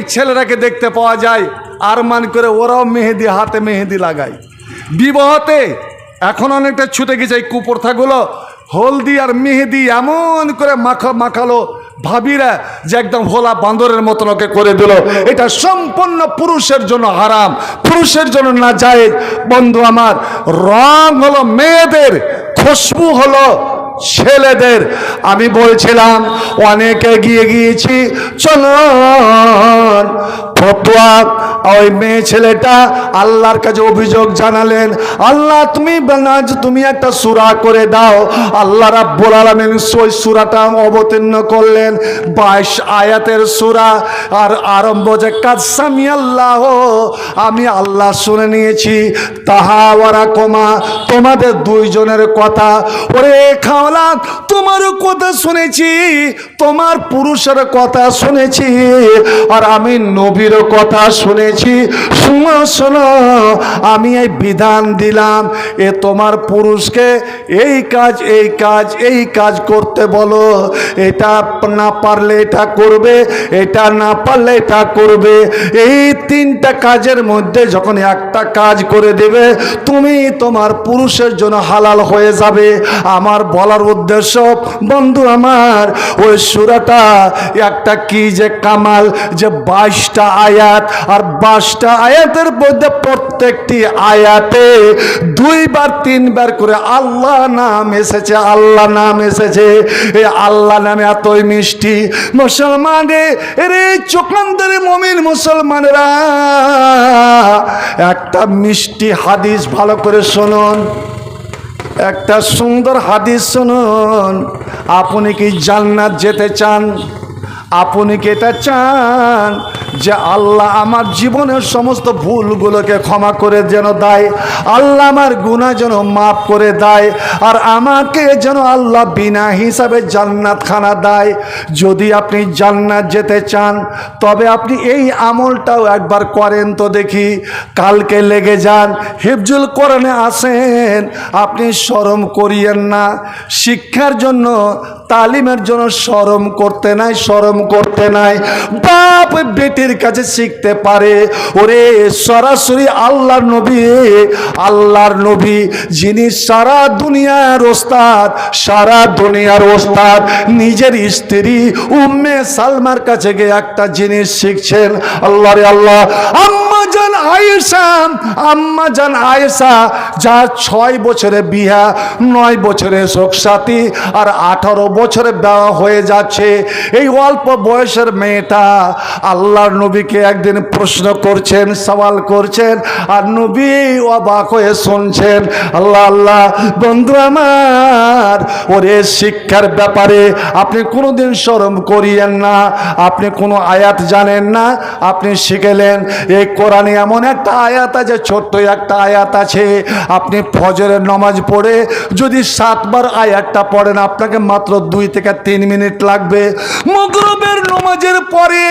অনেক ছেলেরাকে দেখতে পাওয়া যায়, আরমান করে ওরাও মেহেদি, হাতে মেহেদি লাগায়। বিবাহতে এখন অনেকটা ছুটে গেছে এই কুপ্রথাগুলো। হলদি আর মেহেদি এমন করে মাখা মাখালো ভাবিরা যে একদম হোলা বান্দরের মতন ওকে করে দিল। এটা সম্পূর্ণ পুরুষের জন্য হারাম, পুরুষের জন্য না যায় বন্ধু আমার, রং হলো মেয়েদের, খুশবু হলো ছেলেদের, আমি বলছিলাম, অনেকে এগিয়ে গিয়েছি, চলুন, ফতোয়া, ওই মেয়ে ছেলেটা আল্লাহর কাছে অভিযোগ জানালেন, আল্লাহ তুমি বানাজ, তুমি একটা সুরা করে দাও। আল্লাহ রাব্বুল আলামিন সুরাটা অবতীর্ণ করলেন, বাইশ আয়াতের সুরা, আর আরম্ভ যে কাসামি আল্লাহ, আমি আল্লাহ শুনে নিয়েছি, তাহা ওরা কমা, তোমাদের দুইজনের কথা, ওরে খাওয়ালা তোমারও কথা শুনেছি, তোমার পুরুষের কথা শুনেছি, আর আমি নবীর কথা শুনেছি। শুনো, শোনো, আমি এই বিধান দিলাম, এ তোমার পুরুষকে এই কাজ এই কাজ এই কাজ করতে বলো। এটা না পারলে এটা করবে, এটা না পারলে এটা করবে। এই তিনটা কাজের মধ্যে যখন একটা কাজ করে দেবে, তুমি তোমার পুরুষের জন্য হালাল হয়ে যাবে। আমার বলার উদ্দেশ্য, বন্ধু আমার, ওই সুরাটা একটা কি যে কামাল, যে বাইশটা আয়াত, আর বাইশটা আয়াতের মধ্যে প্রত্যেকটি আয়াতে দুইবার, তিনবার করে আল্লাহ নাম এসেছে, আল্লাহ নাম এসেছে। এই আল্লাহ নামে এতই মিষ্টি। মুসলমানে রে চোখান্তরে মমিন মুসলমানেরা, একটা মিষ্টি হাদিস ভালো করে শুনুন। একটা সুন্দর হাদিস শুনুন। আপনি কি জান্নাত যেতে চান? আপনি কি এটা চান যে আল্লাহ আমার জীবনের সমস্ত ভুলগুলোকে ক্ষমা করে যেন দেয়, আল্লাহ আমার গুণা যেন মাফ করে দেয়, আর আমাকে যেন আল্লাহ বিনা হিসাবে জান্নাত খানা দেয়। যদি আপনি জান্নাত যেতে চান, তবে আপনি এই আমলটাও একবার করেন তো দেখি। কালকে লেগে যান, হিফজুল কোরআনে আসেন, আপনি শরম করিয়েন না। শিক্ষার জন্য তালিমের জন্য শরম করতে নাই শরম করতে নাই। বাপ বেটির কাছে শিখতে পারে। ওরে, সরাসরি আল্লাহর নবী আল্লাহর নবী যিনি সারা দুনিয়ার ওস্তাদ, সারা দুনিয়ার ওস্তাদ, নিজের স্ত্রী উম্মে সালমার কাছে গিয়ে একটা জিনিস শিখছেন। আল্লাহ রে আল্লাহ, আম্মা জান আয়েশা, আম্মা জান আয়েশা যার ছয় বছরে বিয়া, নয় বছরে শোক সাথী আর আঠারো বছরে দেওয়া হয়ে যাচ্ছে। এই অল্প বয়সের মেয়েটা আল্লাহর নবীকে একদিন প্রশ্ন করছেন, সওয়াল করছেন, আর নবী অবাক হয়ে শুনছেন, আল্লাহ আল্লাহ, বন্ধু আমার, ওরে শিক্ষার ব্যাপারে আপনি কোনোদিন শরম করিয়েন না। আপনি কোনো আয়াত জানেন না, আপনি শিখেলেন। এই কোরআনে এমন একটা আয়াত আছে, ছোট্ট একটা আয়াত আছে, আপনি ফজরের নমাজ পড়ে যদি সাতবার আয়াতটা পড়েন, আপনাকে মাত্র দুই থেকে তিন মিনিট লাগবে। মগরবের নমাজের পরে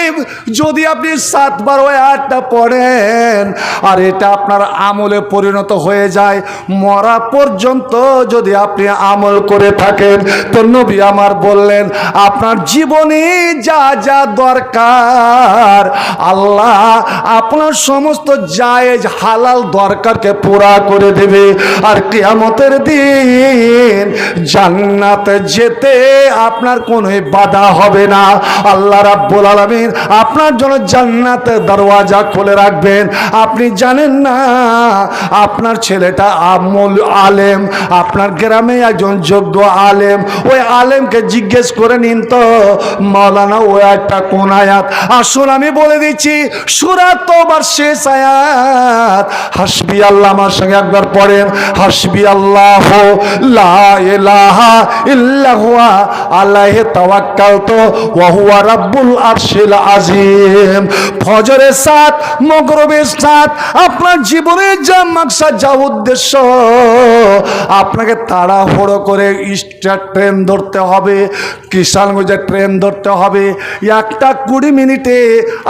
যদি আপনি সাতবার ওই আয়াতটা পড়েন, আর এটা আপনার আমলে পরিণত হয়ে যায়, মরা পর্যন্ত যদি আপনি আমল করে থাকেন, তো নবী আমার বললেন, আপনার জীবনে যা যা দরকার, আল্লাহ আপনার সমস্ত জায়েজ, হালাল দরকারকে পুরা করে দেবে। আর কিয়ামতের দিন জান্নাত যেতে আপনার কোনো বাধা হবে না। আল্লাহ রাব্বুল আলামিন আপনার জন্য জান্নাতের দরওয়াজা খুলে রাখবেন। আপনি জানেন না, আপনার ছেলেটা আমল আলেম, আপনার গ্রামে একজন যোগ্য আলেম। ওই আলেমকে জিজ্ঞেস করে নিন তো মৌলানা ও একটা কোন আয়াত? আসুন, আমি বলে দিচ্ছি সুরাত তোবার শেষ আয়াত। হাসবি আল্লাহ আমার সঙ্গে একবার পড়েন। হাসবি আল্লাহ লা ইলাহা ইল্লা হুয়া তাওয়াক্কাল তো, ওয়াহুয়া রাব্বুল আরশিল আজিম ফজরের সাত, মগরবের সাত, আপনার জীবনের যা মাকসাদ, যা উদ্দেশ্য আপনাকে তাড়াহুড়ো করে স্টার ট্রেন ধরতে হবে, কিষানগঞ্জে ট্রেন ধরতে হবে। একটা কুড়ি মিনিটে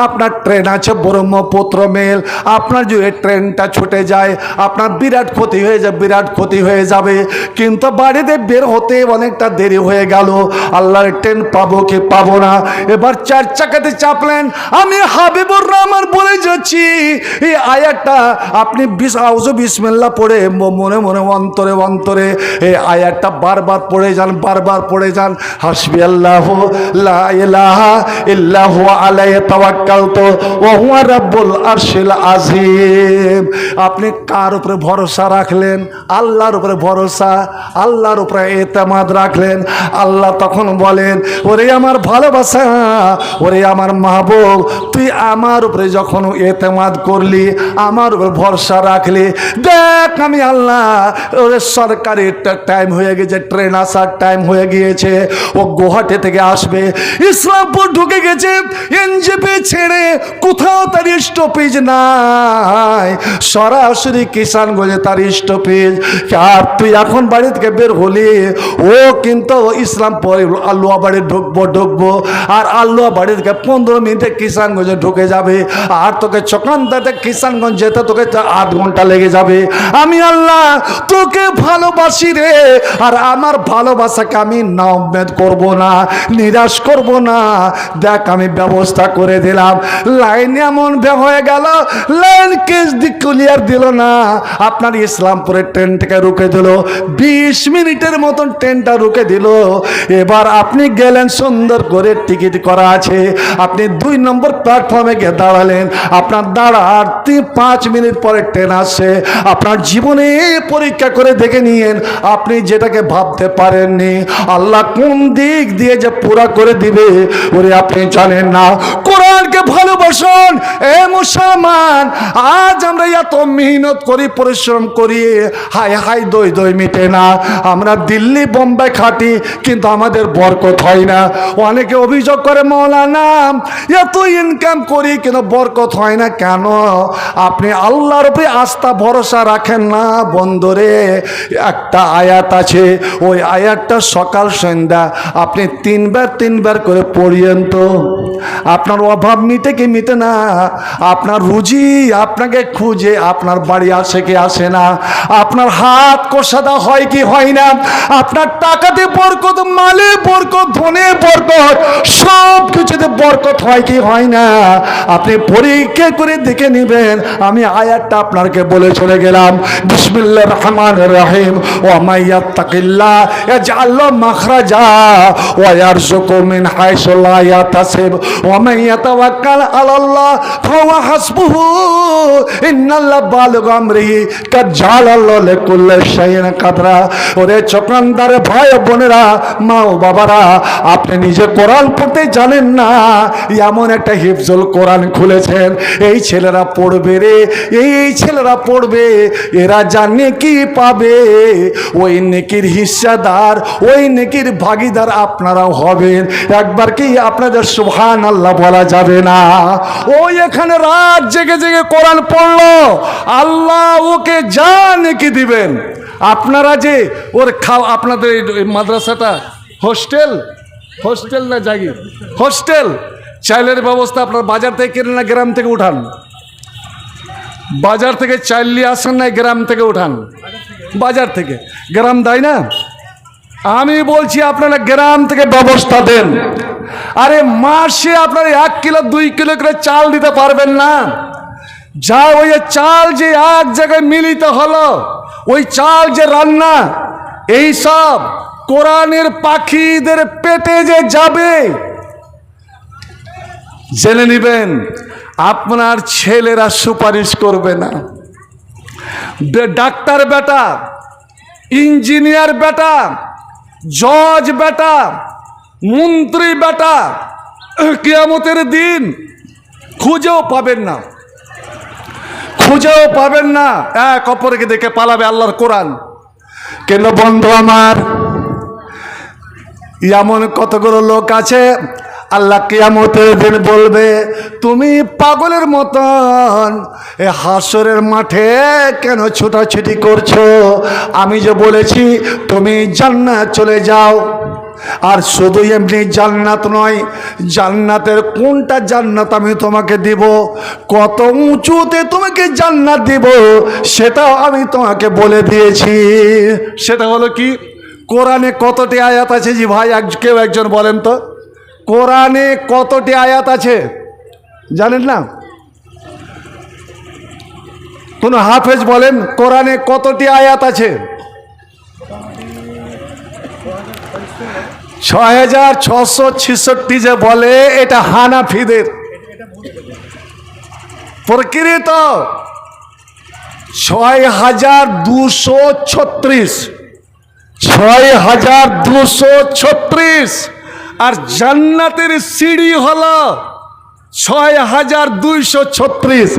আপনার ট্রেন আছে ব্রহ্মপুত্র মেল। আপনার যদি ট্রেনটা ছুটে যায়, আপনার বিরাট ক্ষতি হয়ে যাবে, বিরাট ক্ষতি হয়ে যাবে। কিন্তু বাড়িতে বের হতে অনেকটা দেরি হয়ে গেল। আল্লাহর ট্রেন পাবো কি পাবো না? এবার চার চাকাতে চাপলেন, আমি বলে যাচ্ছি, এই আয়াতটা আপনি বিশ আউজ পড়ে মনে মনে, অন্তরে অন্তরে এই আয়াতটা বারবার পড়ে যান, বারবার পড়ে যান। হাসবি আল্লাহ রাব্বুল আরশিল আপনি কার উপরে ভরসা রাখলেন? আল্লাহর উপরে ভরসা, আল্লাহর উপরে এতেমাদ রাখলেন। আল্লাহ তখন বলেন, ওরে আমার ভালোবাসা, ওরে আমার মাহবুব, তুই আমার উপরে যখন এতেমাদ করলি, আমার উপরে ভরসা রাখলি, দেখ আমি আল্লাহ সরকারি টাইম হয়ে গেছে ট্রেন আসার টাইম হয়ে গিয়েছে, ও গুয়াহাটি থেকে আসবে, ইসলামপুর ঢুকে গেছে এনজেপি ছেড়ে কোথাও তার স্টপেজ নাই। সরাসরি কিষানগঞ্জে তার স্টপেজ আর তুই এখন বাড়ি থেকে বের হলি, ও কিন্তু ইসলাম পরে আল্লুয়া বাড়ি ঢুকবো ঢুকবো। আর আল্লুয়া বাড়ি থেকে পনেরো মিনিটে কিষানগঞ্জে ঢুকে যাবে। আর তোকে চকান্তাতে কিষানগঞ্জ যেতে তোকে আধ ঘণ্টা লেগে যাবে। আমি আল্লাহ, তোকে ভালোবাসি রে। আর আমার ভালোবাসাকে আমি নামেদ করব না, নিরাশ করব না। দেখ, আমি ব্যবস্থা করে দিলাম। লাইন এমন হয়ে গেল, লাইন কেস দিক ক্লিয়ার দিল না। আপনার ইসলামপুরের ট্রেনটাকে রুখে দিল। বিশ মিনিটের মতন ট্রেনটা রুখে দিল। এবার আপনি গেলেন সুন্দর করে টিকিট করা আছে। আপনি দুই নম্বর প্ল্যাটফর্মে গিয়ে দাঁড়ালেন। আপনার দাঁড়ার তিন পাঁচ মিনিট পরে ট্রেন আসছে আপনার জীবনে পরীক্ষা করে দেখে নিয়েন, আপনি যেটাকে ভাবতে পারেননি। আল্লাহ কোন দিক দিয়ে যে পুরা করে দিবে, ওরে আপনি জানেন না। কোরআনকে ভালোবাসুন, এ মুসলমান, আজ আমরা এত মেহনত করি, পরিশ্রম করি হাই হাই দই দই মিটে না। আমরা দিল্লি, বোম্বাই খাটি, কিন্তু আমাদের বরকত হয় না। অনেকে অভিযোগ করে, মৌলানা, এত ইনকাম করি কিন্তু বরকত হয় না কেন? আপনি আল্লাহর উপরে আস্থা, ভরসা রাখেন না। বন্ধরে, একটা আয়াত আছে। ওই আয়াতটা সকাল সন্ধ্যা। আপনি তিনবার তিনবার করে পড়িয়েন তো। আপনার অভাব মিটে কি মিটে না? আপনার রুজি আপনাকে খুঁজে আপনার বাড়ি আসে কি আসে না? আপনার হাত কোষাদা হয় কি হয় না? আপনার টাকাতে বরকত, মালে বরকত, ধনে বরকত সব কিছুতে বরকত হয় কি হয় না? আপনি পরীক্ষা করে দেখে নেবেন। আমি আয়াতটা আপনাকে বলে চলে গেলাম। বিসমিল্লাহ রহমান রহিম। ও মাইয়াত্তাকিল্লাহ ইয়াজআল মাখরাজা। ওয়া ইয়ারযুকু মিন হাইসু লা ইয়াতাসিব। ওয়া মান ইয়াতাওয়াক্কাল আলাল্লাহ। ফাহুয়া হাসবুহু। ইন্নাল্লাহ বালিগু আমরিহি। কাদ লিকুল্লি শাইইন কাদরা। ওরে চক্রান্তারে ভাই বোনেরা, মা ও বাবারা, আপনি নিজে কোরআন পড়তে জানেন না, এমন একটা হিফজুল কোরআন খুলেছেন, এই ছেলেরা পড়বে রে, এই ছেলেরা পড়বে, এরা জানে কি পাবে, ওই নেকির হিস্সাদার ওই নেকির ভাগিদার আপনারাও হবেন। একবার কি আপনাদের সুবহান আল্লাহ বলা যাবে না? ওই এখানে রাত জেগে জেগে কোরআন পড়ল, আল্লাহ ওকে যা নেকি দিবেন। আপনারা যে ওর খাও, আপনাদের মাদ্রাসাটা হোস্টেল হোস্টেল না জাগি হোস্টেল। চাইলের ব্যবস্থা আপনার বাজার থেকে কেনেন না, গ্রাম থেকে উঠান। বাজার থেকে চাইল নিয়ে আসেন না, গ্রাম থেকে উঠান। বাজার থেকে। গ্রাম দেয় না? আমি বলছি আপনারা গ্রাম থেকে ব্যবস্থা দেন। আরে মাসে আপনারা এক কিলো, দুই কিলো করে চাল দিতে পারবেন না। যা ওই চাল যে এক জায়গায় মিলিত হলো, ওই চাল যে রান্না, এই সব কোরআনের পাখিদের পেটে যে যাবে জেনে নেবেন, আপনার ছেলেরা সুপারিশ করবে না। ডাক্তার বেটা, ইঞ্জিনিয়ার বেটা, জজ বেটা, মন্ত্রী বেটা, কিয়ামতের দিন খুঁজেও পাবেন না। খুঁজেও পাবেন না। এক অপরকে দেখে পালাবে আল্লাহর কোরআন। কেন বন্ধু আমার? এমন কতগুলো লোক আছে আল্লাহ কিয়ামতের দিন বলবে, তুমি পাগলের মতন এ হাসরের মাঠে কেন ছোটাছুটি করছ? আমি যে বলেছি, তুমি জান্নাত চলে যাও। আর শুধু এমনি জান্নাত নয়, জান্নাতের কোনটা জান্নাত আমি তোমাকে দিব? কত উঁচুতে তোমাকে জান্নাত দিব? সেটাও আমি তোমাকে বলে দিয়েছি। সেটা হলো কি? কোরআনে কতটি আয়াত আছে যে ভাই? এক কেউ একজন বলেন তো। কোরআনে কতটি আয়াত আছে? জানেন না? কোন হাফেজ বলেন, কোরআনে কতটি আয়াত আছে? ছয় হাজার ছশো ছেষট্টি যে বলে, এটা হানাফিদের। প্রকৃত ছয় হাজার দুশো ছত্রিশ। ছয় হাজার দুশো ছত্রিশ। আর জান্নাতের সিঁড়ি হলো ছয় হাজার দুইশো ছত্রিশ।